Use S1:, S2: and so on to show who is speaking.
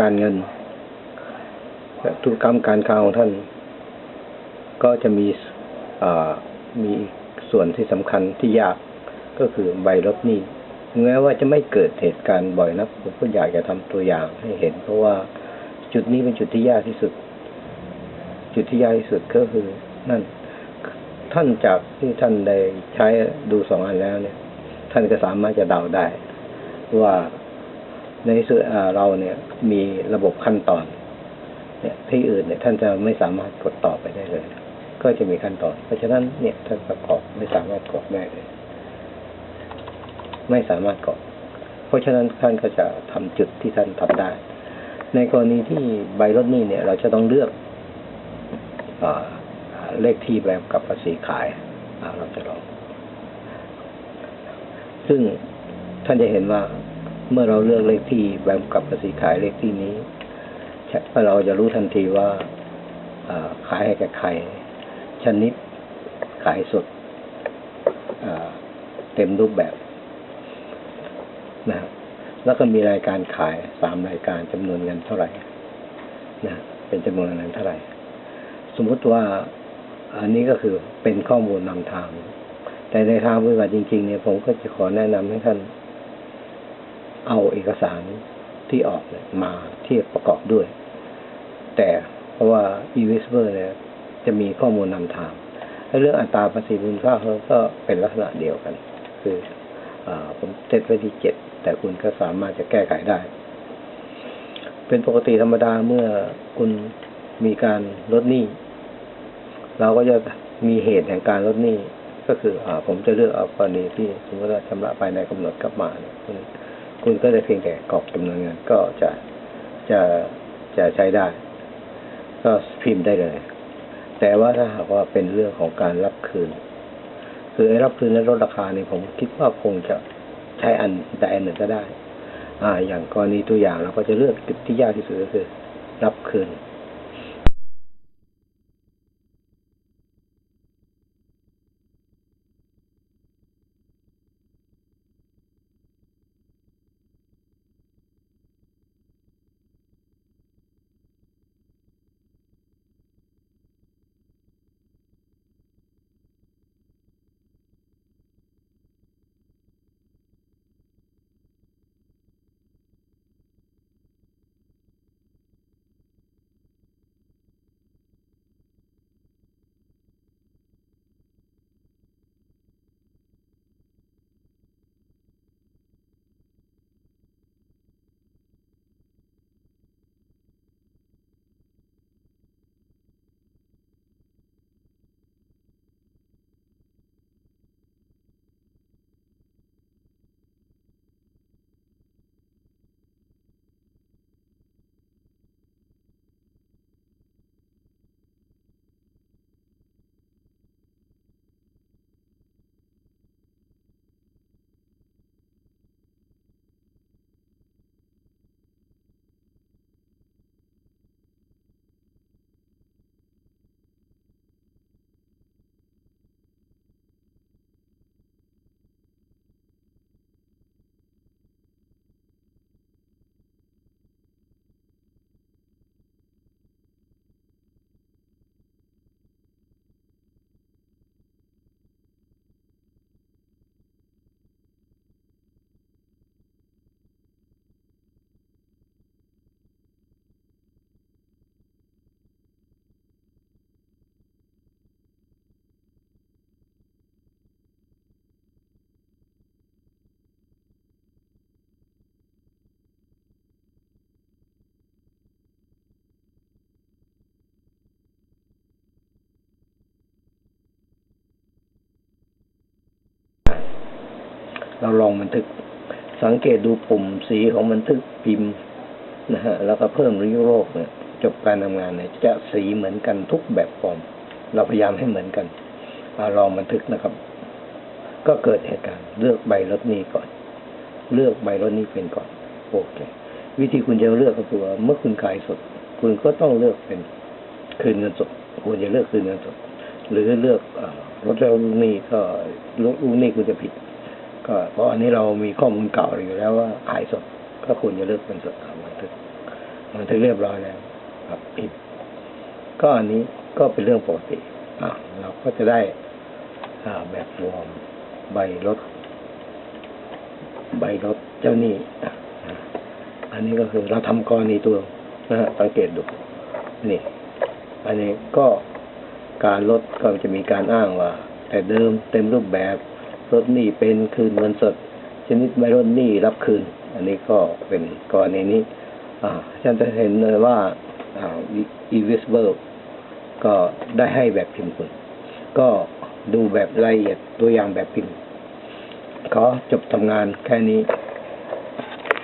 S1: การเงินและธุรกรรมการค้าของท่าน ก็จะมีมีส่วนที่สำคัญที่ยากก็คือใบลดหนี้แม้ว่าจะไม่เกิดเหตุการณ์บ่อยนะผมก็อยากจะทำตัวอย่างให้เห็น เพราะว่าจุดนี้เป็นจุดที่ยากที่สุด จุดที่ยากที่สุดก็คือนั่น ท่านจากที่ท่านได้ใช้ดูสองอันแล้วเนี่ย ท่านก็สามารถจะเดาได้ ว่า ในส่อเราเนี่ยมีระบบขั้นตอน เนี่ยที่อื่นเนี่ยท่านจะไม่สามารถกดต่อไปได้เลย ก็จะมีขั้นตอน เพราะฉะนั้นเนี่ยท่านประกอบไม่สามารถกดได้เลย ไม่สามารถกดเพราะฉะนั้นท่านก็จะทำจุดที่ท่านทำได้ ในกรณีที่ใบลดหนี้เนี่ย เราจะต้องเลือกอเลขที่แบบกับภาษีขายอ่าเราจะลองซึ่งท่านจะเห็นว่า เมื่อเราเลือกเลขที่แบบกับภาษีขายเลขที่นี้เราจะรู้ทันทีว่าขายให้แก่ใครชนิดขายสดเต็มรูปแบบนะแล้วก็มีรายการขายสามรายการจำนวนเงินเท่าไหร่นะเป็นจำนวนเงินเท่าไหร่ สมมติว่าอันนี้ก็คือเป็นข้อมูลนำทาง แต่ในทางปฏิบัติจริง ๆ เนี่ยผมก็จะขอแนะนำให้ท่าน เอาเอกสารที่ออกเนี่ยมาเทียบประกอบด้วย แต่เพราะว่า e w i s p e r เนี่ยจะมีข้อมูลนำทางเรื่องอัตราภาษีมูลค่าเขาก็เป็นลักษณะเดียวกัน คืออผมเซตไว้ที่เจ็ดแต่คุณก็สามารถจะแก้ไขได้ เป็นปกติธรรมดาเมื่อคุณมีการลดหนี้เราก็จะมีเหตุแห่งการลดหนี้ก็คืออ่าผมจะเลือกเอากรณีที่สมมติว่าชำระภายในกำหนดกลับมาเนี่ย คุณก็จะเพียงแต่กรอกจำนวนเงินก็จะจะจะใช้ได้ ก็พิมพ์ได้เลย แต่ว่าถ้าหากว่าเป็นเรื่องของการรับคืน คือไอ้รับคืนและลดราคาเนี่ยผมคิดว่าคงจะใช้อันใดอันหนึ่งก็ได้ อ่า อย่างกรณีตัวอย่างเราก็จะเลือกจุดที่ยากที่สุดก็คือ รับคืน เราลองบันทึก สังเกตดูปุ่มสีของบันทึกพิมพ์นะฮะแล้วก็เพิ่มริ้วโรคเนี่ยจบการทำงานเนี่ยจะสีเหมือนกันทุกแบบฟอร์ม เราพยายามให้เหมือนกันอาลองบันทึกนะครับ ก็เกิดเหตุการณ์เลือกใบรถนี้ก่อน เลือกใบรถนี้เป็นก่อนโอเควิธีคุณจะเลือกก็คือว่าเมื่อคุณขายสด คุณก็ต้องเลือกเป็นคืนเงินสดควรจะเลือกคืนเงินสด หรือเลือกอรถแล้วลูกนี้ก็ลูกนี้คุณจะผิด ก็เพราะอันนี้เรามีข้อมูลเก่าอยู่แล้วว่าขายสดก็ควรจะเลือกเป็นสดเอาบันทึกบันทึกเรียบร้อยแล้วครับพิมพ์ก็อันนี้ก็เป็นเรื่องปกติอะเราก็จะได้อ่าแบบฟอร์มใบรถ ใบรถเจ้าหนี้อะอันนี้ก็คือเราทำกรณีตัวนะฮะสังเกตดูนี่ อันนี้ก็การลดก็จะมีการอ้างว่า แต่เดิมเต็มรูปแบบ รถหนี้เป็นคืนเงินสด ชนิดไม่ลดหนี้รับคืน อันนี้ก็เป็นกรณีนี้อ่าฉันจะเห็นเลยว่าอ่าอีเวสเบิร์ก็ได้ให้แบบพิมพ์คุณ ก็ดูแบบรายละเอียดตัวอย่างแบบพิมพ์ ขอจบทำงานแค่นี้